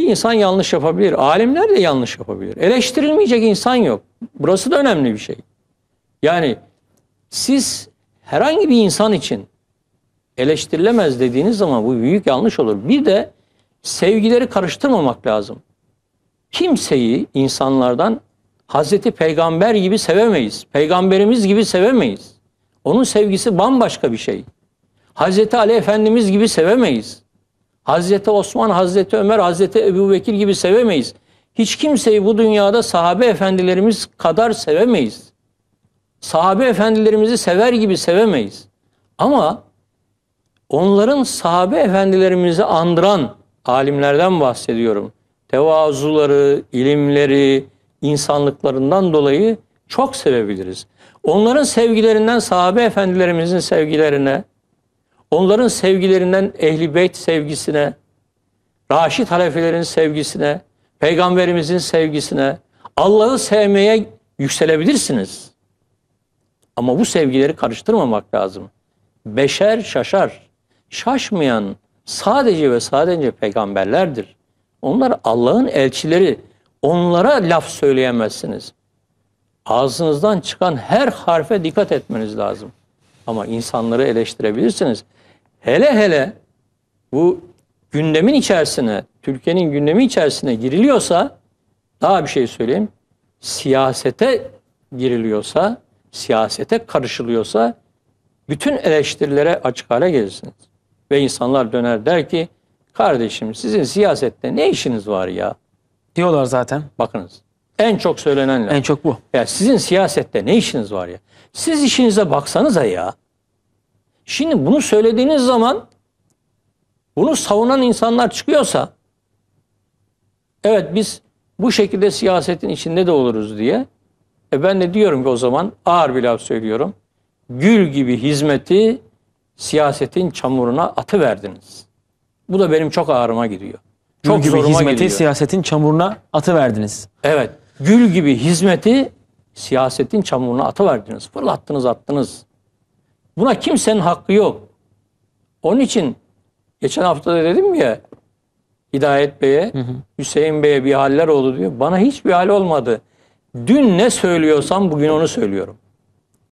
Bir insan yanlış yapabilir. Alimler de yanlış yapabilir. Eleştirilmeyecek insan yok. Burası da önemli bir şey. Yani siz herhangi bir insan için eleştirilemez dediğiniz zaman bu büyük yanlış olur. Bir de sevgileri karıştırmamak lazım. Kimseyi insanlardan Hazreti Peygamber gibi sevemeyiz. Peygamberimiz gibi sevemeyiz. Onun sevgisi bambaşka bir şey. Hazreti Ali Efendimiz gibi sevemeyiz. Hazreti Osman, Hazreti Ömer, Hazreti Ebu Bekir gibi sevemeyiz. Hiç kimseyi bu dünyada sahabe efendilerimiz kadar sevemeyiz. Sahabe efendilerimizi sever gibi sevemeyiz. Ama onların sahabe efendilerimizi andıran alimlerden bahsediyorum. Tevazuları, ilimleri, insanlıklarından dolayı çok sevebiliriz. Onların sevgilerinden sahabe efendilerimizin sevgilerine, onların sevgilerinden ehli beyt sevgisine, Raşid halefelerin sevgisine, peygamberimizin sevgisine, Allah'ı sevmeye yükselebilirsiniz. Ama bu sevgileri karıştırmamak lazım. Beşer şaşar. Şaşmayan sadece ve sadece peygamberlerdir. Onlar Allah'ın elçileri. Onlara laf söyleyemezsiniz. Ağzınızdan çıkan her harfe dikkat etmeniz lazım. Ama insanları eleştirebilirsiniz. Hele hele bu gündemin içerisine, Türkiye'nin gündemi içerisine giriliyorsa daha bir şey söyleyeyim. Siyasete giriliyorsa, siyasete karışılıyorsa bütün eleştirilere açık hale gelirsiniz. Ve insanlar döner der ki kardeşim sizin siyasette ne işiniz var ya? Diyorlar zaten. Bakınız en çok söylenen laf. En çok bu. Ya sizin siyasette ne işiniz var ya? Siz işinize baksanıza ya. Şimdi bunu söylediğiniz zaman bunu savunan insanlar çıkıyorsa evet biz bu şekilde siyasetin içinde de oluruz diye e ben de diyorum ki o zaman ağır bir laf söylüyorum. Gül gibi hizmeti siyasetin çamuruna atı verdiniz. Bu da benim çok ağrıma gidiyor. Çok Çok gibi zoruma hizmeti gidiyor. siyasetin çamuruna atı verdiniz. Evet. Gül gibi hizmeti siyasetin çamuruna atıverdiniz. Fırlattınız attınız. Buna kimsenin hakkı yok. Onun için geçen hafta da dedim ya Hidayet Bey'e, Hüseyin Bey'e bir haller oldu diyor. Bana hiçbir hal olmadı. Dün ne söylüyorsam bugün onu söylüyorum.